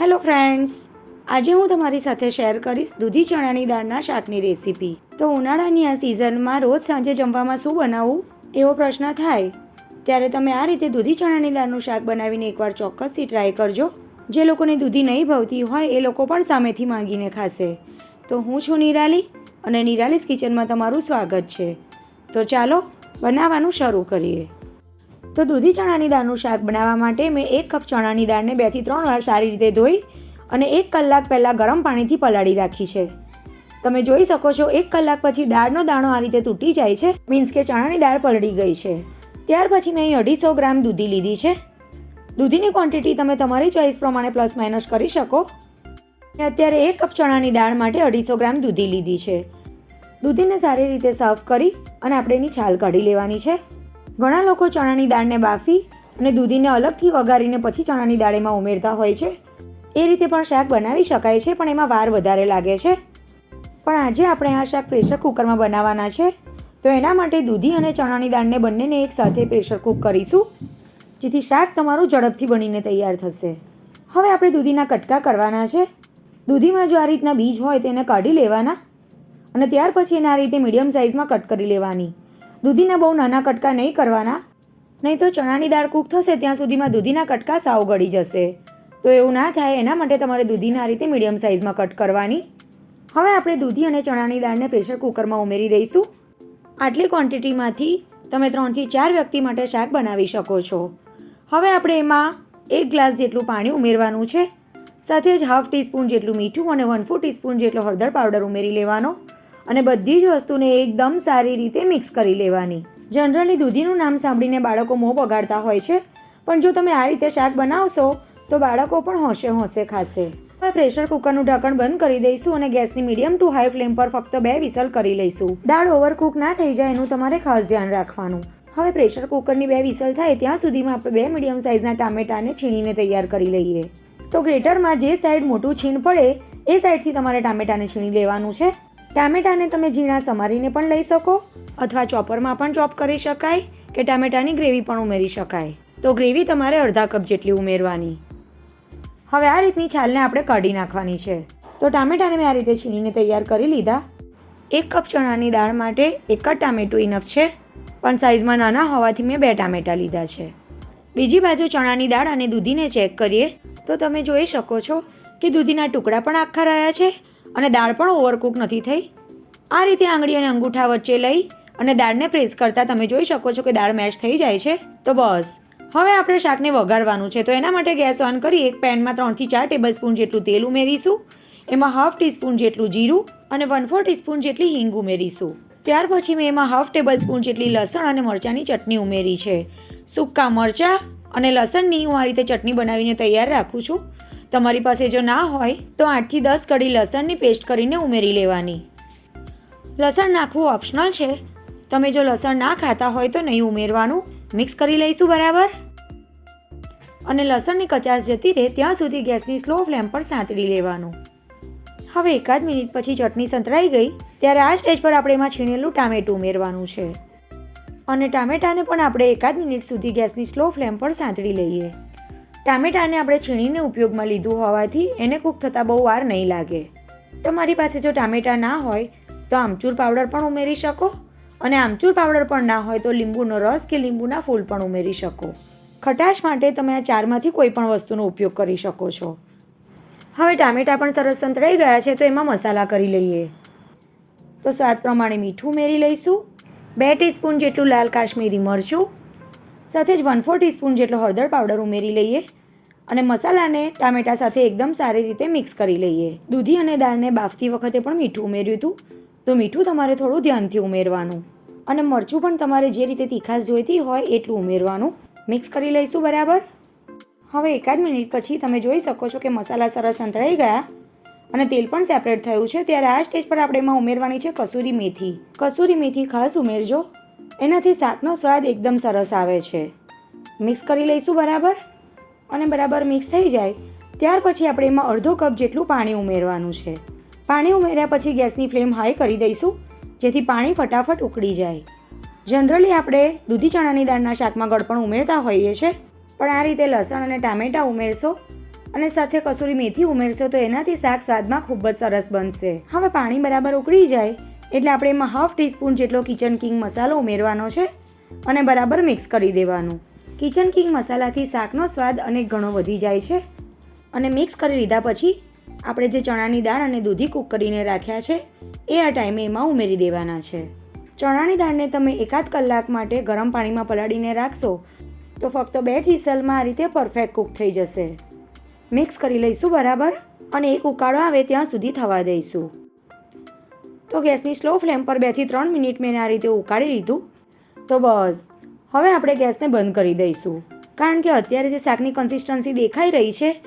Hello friends, આજે હું તમારી સાથે શેર કરીશ દૂધી ચણાની દાળના શાકની રેસીપી. તો ઉનાળાની આ સિઝનમાં રોજ સાંજે જમવામાં શું બનાવવું? એવો પ્રશ્ન થાય. ત્યારે તમે આ રીતે દૂધી ચણાની દાળનું શાક બનાવીને એકવાર ચોક્કસથી ટ્રાય કરજો. જે લોકોને દૂધી નહીં ભાવતી હોય, એ લોકો પણ સામેથી માંગીને ખાશે. તો હું છું નિરાલી અને નિરાલીસ કિચનમાં તમારું સ્વાગત છે. તો ચાલો, બનાવવાનું શરૂ કરીએ. તો દૂધી ચણાની દાળનું શાક બનાવવા માટે મેં એક કપ ચણાની દાળને બેથી ત્રણ વાર સારી રીતે ધોઈ અને એક કલાક પહેલાં ગરમ પાણીથી પલાળી રાખી છે. તમે જોઈ શકો છો, એક કલાક પછી દાળનો દાણો આ રીતે તૂટી જાય છે, મીન્સ કે ચણાની દાળ પલળી ગઈ છે. ત્યાર પછી મેં અહીં અઢીસો ગ્રામ દૂધી લીધી છે. દૂધીની ક્વોન્ટિટી તમે તમારી ચોઈસ પ્રમાણે પ્લસ માઇનસ કરી શકો. મેં અત્યારે એક કપ ચણાની દાળ માટે અઢીસો ગ્રામ દૂધી લીધી છે. દૂધીને સારી રીતે સાફ કરી અને આપણે એની છાલ કાઢી લેવાની છે. ઘણા લોકો ચણાની દાળને બાફી અને દૂધીને અલગથી વઘારીને પછી ચણાની દાળ એમાં ઉમેરતા હોય છે. એ રીતે પણ શાક બનાવી શકાય છે, પણ એમાં વાર વધારે લાગે છે. પણ આજે આપણે આ શાક પ્રેશર કુકરમાં બનાવવાના છે. તો એના માટે દૂધી અને ચણાની દાળને બંનેને એક સાથે પ્રેશર કૂક કરીશું, જેથી શાક તમારું ઝડપથી બનીને તૈયાર થશે. હવે આપણે દૂધીના કટકા કરવાના છે. દૂધીમાં જો આ રીતના બીજ હોય તો એને કાઢી લેવાના અને ત્યાર પછી એને આ રીતે મીડિયમ સાઇઝમાં કટ કરી લેવાની. દૂધીના બહુ નાના કટકા નહીં કરવાના. નહીં તો ચણાની દાળ કૂક થશે, ત્યાં સુધીમાં દૂધીના કટકા સાવ ગળી જશે. તો એવું ના થાય, એના માટે તમારે દૂધીના આ રીતે મીડિયમ સાઇઝમાં કટ કરવાની. હવે આપણે દૂધી અને ચણાની દાળને પ્રેશર કુકરમાં ઉમેરી દઈશું. આટલી ક્વોન્ટિટીમાંથી તમે ત્રણથી ચાર વ્યક્તિ માટે શાક બનાવી શકો છો. હવે આપણે એમાં એક ગ્લાસ જેટલું પાણી ઉમેરવાનું છે. સાથે જ હાફ ટીસ્પૂન જેટલું મીઠું અને વન ફોર ટીસ્પૂન જેટલો હળદર પાવડર ઉમેરી લેવાનો. અને બધી જ વસ્તુને એકદમ સારી રીતે મિક્સ કરી લેવાની. જનરલી દૂધીનું નામ સાંભળીને બાળકો મોં બગાડતા હોય છે, પણ જો તમે આ રીતે શાક બનાવશો, તો બાળકો પણ હોંશે હોંશે ખાશે. હવે પ્રેશર કુકરનું ઢાંકણ બંધ કરી દઈશું અને ગેસની મીડિયમ ટુ હાઈ ફ્લેમ પર ફક્ત બે વિસલ કરી લઈશું. દાળ ઓવરકુક ના થઈ જાય એનું તમારે ખાસ ધ્યાન રાખવાનું. હવે પ્રેશર કુકરની બે વિસલ થાય ત્યાં સુધીમાં આપણે બે મીડિયમ સાઇઝના ટામેટાને છીણીને તૈયાર કરી લઈએ. તો ગ્રેટરમાં જે સાઈડ મોટું છીણ પડે, એ સાઈડથી તમારે ટામેટાને છીણી લેવાનું છે. ટામેટાને તમે ઝીણા સમારીને પણ લઈ શકો, અથવા ચોપરમાં પણ ચોપ કરી શકાય કે ટામેટાની ગ્રેવી પણ ઉમેરી શકાય. તો ગ્રેવી તમારે અડધા કપ જેટલી ઉમેરવાની. હવે આ રીતની છાલને આપણે કાઢી નાખવાની છે. તો ટામેટાને મેં આ રીતે છીણીને તૈયાર કરી લીધા. એક કપ ચણાની દાળ માટે એક જ ટામેટું ઇનફ છે, પણ સાઇઝમાં નાના હોવાથી મેં બે ટામેટા લીધા છે. બીજી બાજુ ચણાની દાળ અને દૂધીને ચેક કરીએ, તો તમે જોઈ શકો છો કે દૂધીના ટુકડા પણ આખા રહ્યા છે અને દાળ પણ ઓવરકુક નથી થઈ. આ રીતે આંગળી અને અંગૂઠા વચ્ચે લઈ અને દાળને પ્રેસ કરતાં તમે જોઈ શકો છો કે દાળ મેશ થઈ જાય છે. તો બસ. હવે આપણે શાકને વઘારવાનું છે. તો એના માટે ગેસ ઓન કરી એક પેનમાં ત્રણથી ચાર ટેબલ સ્પૂન જેટલું તેલ ઉમેરીશું. એમાં હાફ ટીસ્પૂન જેટલું જીરું અને વન ફોર ટીસ્પૂન જેટલી હિંગ ઉમેરીશું. ત્યાર પછી મેં એમાં હાફ ટેબલ સ્પૂન જેટલી લસણ અને મરચાંની ચટણી ઉમેરી છે. સૂકા મરચાં અને લસણની હું આ રીતે ચટણી બનાવીને તૈયાર રાખું છું. તમારી પાસે જો ના હોય, તો આઠથી દસ કડી લસણની પેસ્ટ કરીને ઉમેરી લેવાની. લસણ નાખવું ઓપ્શનલ છે. તમે જો લસણ ના ખાતા હોય તો નહીં ઉમેરવાનું. મિક્સ કરી લઈશું બરાબર? અને લસણની કચાશ જતી રહે ત્યાં સુધી ગેસની સ્લો ફ્લેમ પર સાંતળી લેવાનું. હવે એકાદ મિનિટ પછી ચટણી સંતળાઈ ગઈ, ત્યારે આ સ્ટેજ પર આપણે એમાં છીણેલું ટામેટું ઉમેરવાનું છે. અને ટામેટાને પણ આપણે એકાદ મિનિટ સુધી ગેસની સ્લો ફ્લેમ પર સાંતળી લઈએ. ટામેટાને આપણે છીણીને ઉપયોગમાં લીધું હોવાથી એને કૂક થતાં બહુ વાર નહીં લાગે. તમારી પાસે જો ટામેટાં ના હોય, તો આમચૂર પાવડર પણ ઉમેરી શકો અને આમચૂર પાવડર પણ ના હોય તો લીંબુનો રસ કે લીંબુના ફૂલ પણ ઉમેરી શકો. ખટાશ માટે તમે આ ચારમાંથી કોઈ પણ વસ્તુનો ઉપયોગ કરી શકો છો. હવે ટામેટાં પણ સરસ સંતળાઈ ગયા છે તો એમાં મસાલા કરી લઈએ. તો સ્વાદ પ્રમાણે મીઠું ઉમેરી લઈશું. બે ટીસ્પૂન જેટલું લાલ કાશ્મીરી મરચું, સાથે જ વન ફોર ટીસ્પૂન જેટલો હળદર પાવડર ઉમેરી લઈએ. અને મસાલાને ટામેટા સાથે એકદમ સારી રીતે મિક્સ કરી લઈએ. દૂધી અને દાળને બાફતી વખતે પણ મીઠું ઉમેર્યું હતું. તો મીઠું તમારે થોડું ધ્યાનથી ઉમેરવાનું. અને મરચું પણ તમારે જે રીતે તીખાશ જોઈતી હોય એટલું ઉમેરવાનું. મિક્સ કરી લઈશું બરાબર? હવે એકાદ મિનિટ પછી તમે જોઈ શકો છો કે મસાલા સરસ સંતળાઈ ગયા. અને તેલ પણ સેપરેટ થયું છે. ત્યારે આ સ્ટેજ પર આપણે એમાં ઉમેરવાની છે કસૂરી મેથી. કસૂરી મેથી ખાસ ઉમેરજો. એનાથી શાકનો સ્વાદ એકદમ સરસ આવે છે. મિક્સ કરી લઈશું બરાબર? અને બરાબર મિક્સ થઈ જાય, ત્યાર પછી આપણે એમાં અડધો કપ જેટલું પાણી ઉમેરવાનું છે. પાણી ઉમેર્યા પછી ગેસની ફ્લેમ હાઈ કરી દઈશું, જેથી પાણી ફટાફટ ઉકળી જાય. જનરલી આપણે દૂધી ચણાની દાળના શાકમાં ગળપણ ઉમેરતા હોઈએ છીએ પણ આ રીતે લસણ અને ટામેટાં ઉમેરશો અને સાથે કસૂરી મેથી ઉમેરશો તો એનાથી શાક સ્વાદમાં ખૂબ જ સરસ બનશે. હવે પાણી બરાબર ઉકળી જાય, એટલે આપણે એમાં હાફ ટીસ્પૂન જેટલો કિચન કિંગ મસાલો ઉમેરવાનો છે અને બરાબર મિક્સ કરી દેવાનું. કિચન કિંગ મસાલાથી શાકનો સ્વાદ અનેક ઘણો વધી જાય છે. અને મિક્સ કરી લીધા પછી આપણે જે ચણાની દાળ અને દૂધી કૂક કરીને રાખ્યા છે, એ આ ટાઈમે એમાં ઉમેરી દેવાના છે. ચણાની દાળને તમે એકાદ કલાક માટે ગરમ પાણીમાં પલાળીને રાખશો, તો ફક્ત બે જ આ રીતે પરફેક્ટ કૂક થઈ જશે. મિક્સ કરી લઈશું બરાબર અને એક ઉકાળો આવે ત્યાં સુધી થવા દઈશું. તો ગેસની સ્લો ફ્લેમ પર બેથી ત્રણ મિનિટ મેં આ રીતે ઉકાળી લીધું. તો બસ. હવે આપણે ગેસને બંધ કરી દઈશું. કારણ કે અત્યારે જે શાકની કન્સિસ્ટન્સી દેખાઈ રહી છે,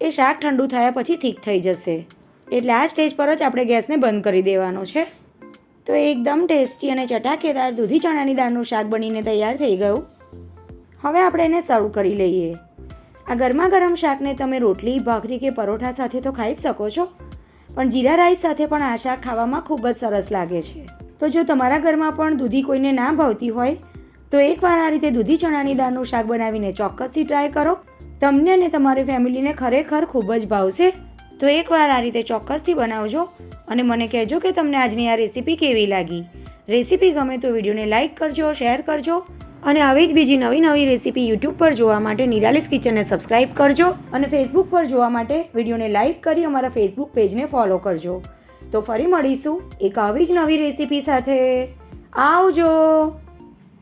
એ શાક ઠંડુ થયા પછી ઠીક થઈ જશે. એટલે આ સ્ટેજ પર જ આપણે ગેસને બંધ કરી દેવાનો છે. તો એકદમ ટેસ્ટી અને ચટાકેદાર દૂધી ચણાની દાળનું શાક બનીને તૈયાર થઈ ગયું. હવે આપણે એને સર્વ કરી લઈએ. આ ગરમા ગરમ શાકને તમે રોટલી, ભાખરી કે પરોઠા સાથે તો ખાઈ જ શકો છો. પણ જીરા રાઈસ સાથે પણ આ શાક ખાવામાં ખૂબ જ સરસ લાગે છે. તો જો તમારા ઘરમાં પણ દૂધી કોઈને ના ભાવતી હોય તો એકવાર આ રીતે દૂધી ચણાની દાળનું શાક બનાવીને ચોક્કસથી ટ્રાય કરો. તમને અને તમારી ફેમિલીને ખરેખર ખૂબ જ ભાવશે. તો એકવાર આ રીતે ચોક્કસથી બનાવજો અને મને કહેજો કે તમને આજની આ રેસીપી કેવી લાગી. રેસીપી ગમે તો વિડીયોને લાઇક કરજો, શેર કરજો અને આવી જ બીજી નવી નવી રેસીપી યુટ્યુબ પર જોવા માટે નિરાલિસ કિચનને સબસ્ક્રાઇબ કરજો અને ફેસબુક પર જોવા માટે વિડીયોને લાઇક કરી અમારા ફેસબુક પેજને ફોલો કરજો. તો ફરી મળીશું એક આવી જ નવી રેસીપી સાથે. આવજો!